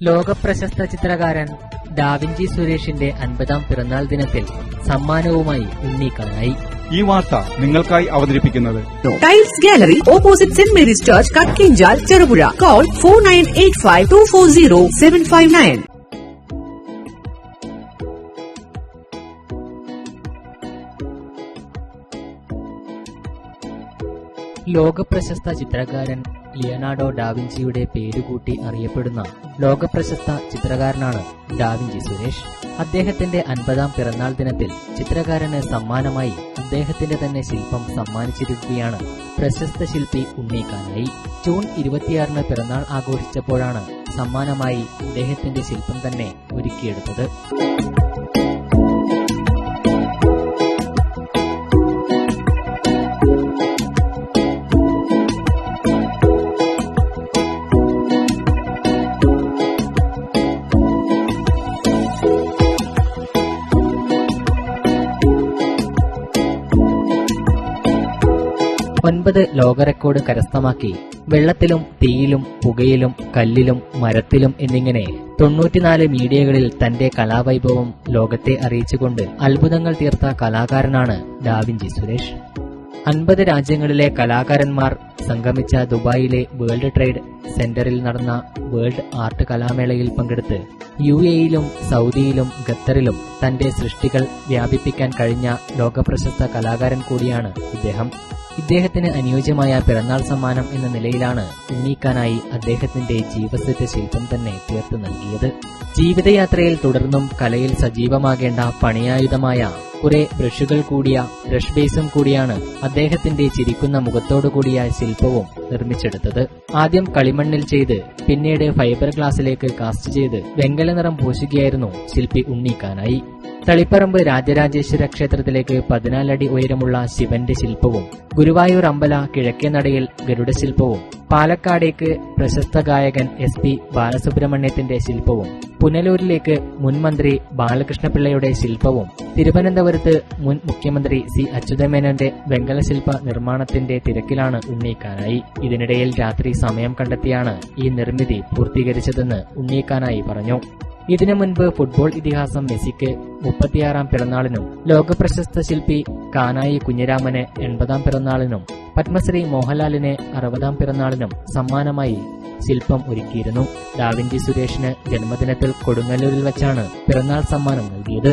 ലോകപ്രശസ്ത ചിത്രകാരൻ ഡാവിഞ്ചി സുരേഷിന്റെ അൻപതാം പിറന്നാൾ ദിനത്തിൽ സമ്മാനവുമായി ഉണ്ണിക്കണ്ണായി ഈ വാർത്ത നിങ്ങൾക്കായി അവതരിപ്പിക്കുന്നത് tiles gallery opposite saint Mary's church Kakkinchal Cherupuzha call four nine eight five two four zero seven five nine ലോകപ്രശസ്ത ചിത്രകാരൻ ലിയനാർഡോ ഡാവിഞ്ചിയുടെ പേരുകൂട്ടി അറിയപ്പെടുന്ന ലോകപ്രശസ്ത ചിത്രകാരനാണ് ഡാവിഞ്ചി സുരേഷ്. അദ്ദേഹത്തിന്റെ അൻപതാം പിറന്നാൾ ദിനത്തിൽ ചിത്രകാരന് സമ്മാനമായി അദ്ദേഹത്തിന്റെ തന്നെ ശില്പം സമ്മാനിച്ചിരിക്കുകയാണ് പ്രശസ്ത ശില്പി ഉണ്ണിക്കാനായി. ജൂൺ ഇരുപത്തിയാറിന് പിറന്നാൾ ആഘോഷിച്ചപ്പോഴാണ് സമ്മാനമായി അദ്ദേഹത്തിന്റെ ശില്പം തന്നെ ഒരുക്കിയെടുത്തത്. ഒൻപത് ലോക റെക്കോർഡ് കരസ്ഥമാക്കി വെള്ളത്തിലും തീയിലും പുകയിലും കല്ലിലും മരത്തിലും എന്നിങ്ങനെ തൊണ്ണൂറ്റിനാല് മീഡിയകളിൽ തന്റെ കലാവൈഭവം ലോകത്തെ അറിയിച്ചുകൊണ്ട് അത്ഭുതങ്ങൾ തീർത്ത കലാകാരനാണ് ഡാവിഞ്ചി സുരേഷ്. അൻപത് രാജ്യങ്ങളിലെ കലാകാരന്മാർ സംഗമിച്ച ദുബായിലെ വേൾഡ് ട്രേഡ് സെന്ററിൽ നടന്ന വേൾഡ് ആർട്ട് കലാമേളയിൽ പങ്കെടുത്ത് യു എയിലും സൗദിയിലും ഖത്തറിലും തന്റെ സൃഷ്ടികൾ വ്യാപിപ്പിക്കാൻ കഴിഞ്ഞ ലോകപ്രശസ്ത കലാകാരൻ കൂടിയാണ് ഇദ്ദേഹം. ഇദ്ദേഹത്തിന് അനുയോജ്യമായ പിറന്നാൾ സമ്മാനം എന്ന നിലയിലാണ് ഉണ്ണീക്കാനായി അദ്ദേഹത്തിന്റെ ജീവസറ്റ ശില്പം തന്നെ തീർത്തു നൽകിയത്. ജീവിതയാത്രയിൽ തുടർന്നും കലയിൽ സജീവമാകേണ്ട പണിയായുധമായ കുറെ ബ്രഷുകൾ കൂടിയ ബ്രഷ് ബേസും കൂടിയാണ് അദ്ദേഹത്തിന്റെ ചിരിക്കുന്ന മുഖത്തോടു കൂടിയ ശില്പവും നിർമ്മിച്ചെടുത്തത്. ആദ്യം കളിമണ്ണിൽ ചെയ്ത് പിന്നീട് ഫൈബർ ഗ്ലാസിലേക്ക് കാസ്റ്റ് ചെയ്ത് വെങ്കല നിറം പൂശുകയായിരുന്നു ശില്പി ഉണ്ണീക്കാനായി. തളിപ്പറമ്പ് രാജരാജേശ്വര ക്ഷേത്രത്തിലേക്ക് പതിനാലടി ഉയരമുള്ള ശിവന്റെ ശില്പവും ഗുരുവായൂർ അമ്പല കിഴക്കേ നടയിൽ ഗരുഡ ശില്പവും പാലക്കാടേക്ക് പ്രശസ്ത ഗായകൻ എസ് പി ബാലസുബ്രഹ്മണ്യത്തിന്റെ ശില്പവും പുനലൂരിലേക്ക് മുൻ മന്ത്രി ബാലകൃഷ്ണപിള്ളയുടെ ശില്പവും തിരുവനന്തപുരത്ത് മുൻ മുഖ്യമന്ത്രി സി അച്യുതമേനോന്റെ വെങ്കലശില്പ നിർമ്മാണത്തിന്റെ തിരക്കിലാണ് ഉണ്ണീക്കാനായി. ഇതിനിടയിൽ രാത്രി സമയം കണ്ടെത്തിയാണ് ഈ നിർമ്മിതി പൂർത്തീകരിച്ചതെന്ന് ഉണ്ണീക്കാനായി പറഞ്ഞു. ഇതിനു മുൻപ് ഫുട്ബോൾ ഇതിഹാസം മെസ്സിക്ക് മുപ്പത്തിയാറാം പിറന്നാളിനും ലോകപ്രശസ്ത ശില്പി കാനായി കുഞ്ഞിരാമന് എൺപതാം പിറന്നാളിനും പത്മശ്രീ മോഹൻലാലിന് അറുപതാം പിറന്നാളിനും സമ്മാനമായി ശില്പം ഒരുക്കിയിരുന്നു. ദാവിഞ്ചി സുരേഷിന് ജന്മദിനത്തിൽ കൊടുങ്ങല്ലൂരിൽ വെച്ചാണ് പിറന്നാൾ സമ്മാനം നൽകിയത്.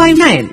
nine